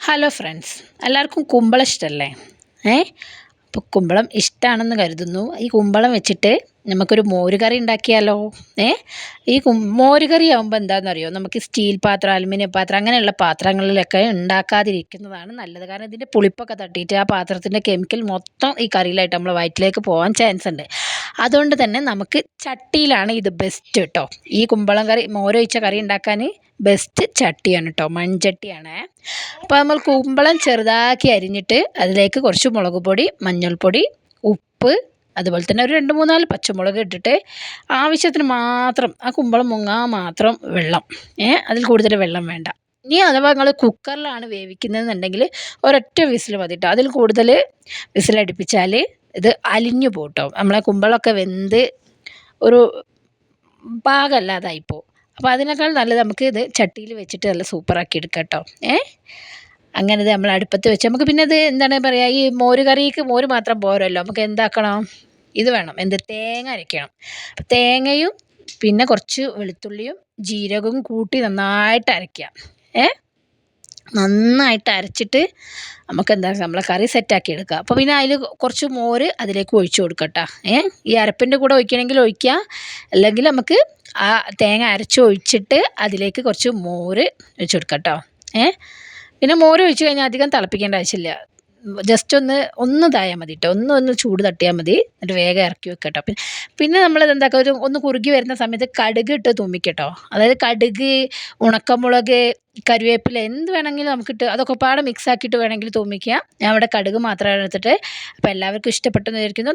Hello friends എല്ലാവർക്കും കുമ്പളം ഇഷ്ടമല്ലേ ഏ? അപ്പോൾ കുമ്പളം ഇഷ്ടമാണെന്ന് കരുതുന്നു. ഈ കുമ്പളം വെച്ചിട്ട് നമുക്കൊരു മോരുകറി ഉണ്ടാക്കിയാലോ? ഏ? ഈ മോരുകറി ആകുമ്പോൾ എന്താണെന്നറിയോ നമുക്ക് സ്റ്റീൽ പാത്രം അലുമിനിയം പാത്രം അങ്ങനെയുള്ള പാത്രങ്ങളിലൊക്കെ ഉണ്ടാക്കാതിരിക്കുന്നതാണ് നല്ലത്. കാരണം ഇതിന്റെ പുളിപ്പൊക്കെ തട്ടിയിട്ട് ആ പാത്രത്തിന്റെ കെമിക്കൽ മൊത്തം ഈ കറിയിലായിട്ട് നമ്മൾ വയറ്റിലേക്ക് പോകാൻ ചാൻസ് ഉണ്ട്. അതുകൊണ്ട് തന്നെ നമുക്ക് ചട്ടിയിലാണ് ഇത് ബെസ്റ്റ് കേട്ടോ ഈ കുമ്പളം കറി മോരൊഴിച്ച കറി ഉണ്ടാക്കാൻ ബെസ്റ്റ് ചട്ടിയാണ് കേട്ടോ മൺചട്ടിയാണ്. അപ്പോൾ നമ്മൾ കുമ്പളം ചെറുതാക്കി അരിഞ്ഞിട്ട് അതിലേക്ക് കുറച്ച് മുളക് പൊടി മഞ്ഞൾപ്പൊടി ഉപ്പ് അതുപോലെ തന്നെ ഒരു രണ്ട് മൂന്നാൽ പച്ചമുളക് ഇട്ടിട്ട് ആവശ്യത്തിന് മാത്രം ആ കുമ്പളം മുങ്ങാൻ മാത്രം വെള്ളം ഏ അതിൽ കൂടുതൽ വെള്ളം വേണ്ട. ഇനി അഥവാ നിങ്ങൾ കുക്കറിലാണ് വേവിക്കുന്നതെന്നുണ്ടെങ്കിൽ ഒരൊറ്റ വിസിൽ മതി കേട്ടോ അതിൽ കൂടുതൽ വിസിലടുപ്പിച്ചാൽ ഇത് അലിഞ്ഞു പോട്ടോ. നമ്മളെ കുമ്പളമൊക്കെ വെന്ത് ഒരു പാകമല്ലാതായിപ്പോൾ അപ്പോൾ അതിനേക്കാൾ നല്ലത് നമുക്ക് ഇത് ചട്ടിയിൽ വെച്ചിട്ട് നല്ല സൂപ്പറാക്കി എടുക്കാം കേട്ടോ ഏ? അങ്ങനെ ഇത് നമ്മൾ അടുപ്പത്ത് വെച്ച് നമുക്ക് പിന്നെ ഇത് എന്താണ് പറയുക ഈ മോര് കറിക്ക് മോര് മാത്രം പോരല്ലോ. നമുക്ക് എന്താക്കണം? ഇത് വേണം. എന്ത്? തേങ്ങ അരയ്ക്കണം അപ്പം തേങ്ങയും പിന്നെ കുറച്ച് വെളുത്തുള്ളിയും ജീരകവും കൂട്ടി നന്നായിട്ട് അരയ്ക്കുക ഏ? നന്നായിട്ട് അരച്ചിട്ട് നമുക്ക് എന്താ നമ്മളെ കറി സെറ്റാക്കി എടുക്കുക അപ്പോൾ പിന്നെ അതിൽ കുറച്ച് മോര് അതിലേക്ക് ഒഴിച്ചു കൊടുക്കട്ടോ. ഏ? ഈ അരപ്പിന്റെ കൂടെ ഒഴിക്കണമെങ്കിൽ ഒഴിക്കുക അല്ലെങ്കിൽ നമുക്ക് ആ തേങ്ങ അരച്ച് ഒഴിച്ചിട്ട് അതിലേക്ക് കുറച്ച് മോര് ഒഴിച്ച് കൊടുക്കട്ടോ. കേട്ടോ ഏ? പിന്നെ മോര് ഒഴിച്ച് കഴിഞ്ഞാൽ അധികം തിളപ്പിക്കേണ്ട ആവശ്യമില്ല. ജസ്റ്റ് ഒന്ന് ഒന്ന് ഇതായാൽ മതി കേട്ടോ ഒന്ന് ഒന്ന് ചൂട് തട്ടിയാൽ മതി. എന്നിട്ട് വേഗം ഇറക്കി വെക്കുക കേട്ടോ പിന്നെ പിന്നെ നമ്മളത് എന്താക്കുക ഒരു ഒന്ന് കുറുകി വരുന്ന സമയത്ത് കടുക് ഇട്ട് തുമ്മിക്കട്ടോ അതായത് കടുക് ഉണക്കമുളക് കരുവേപ്പില എന്ത് വേണമെങ്കിലും നമുക്കിട്ട് അതൊക്കെ പാടെ മിക്സ് ആക്കിയിട്ട് വേണമെങ്കിൽ തുമ്മിക്കുക ഞാൻ അവിടെ കടുക് മാത്രമാണ് എടുത്തിട്ട്. അപ്പോൾ എല്ലാവർക്കും ഇഷ്ടപ്പെട്ടെന്ന് വിചാരിക്കുന്നു.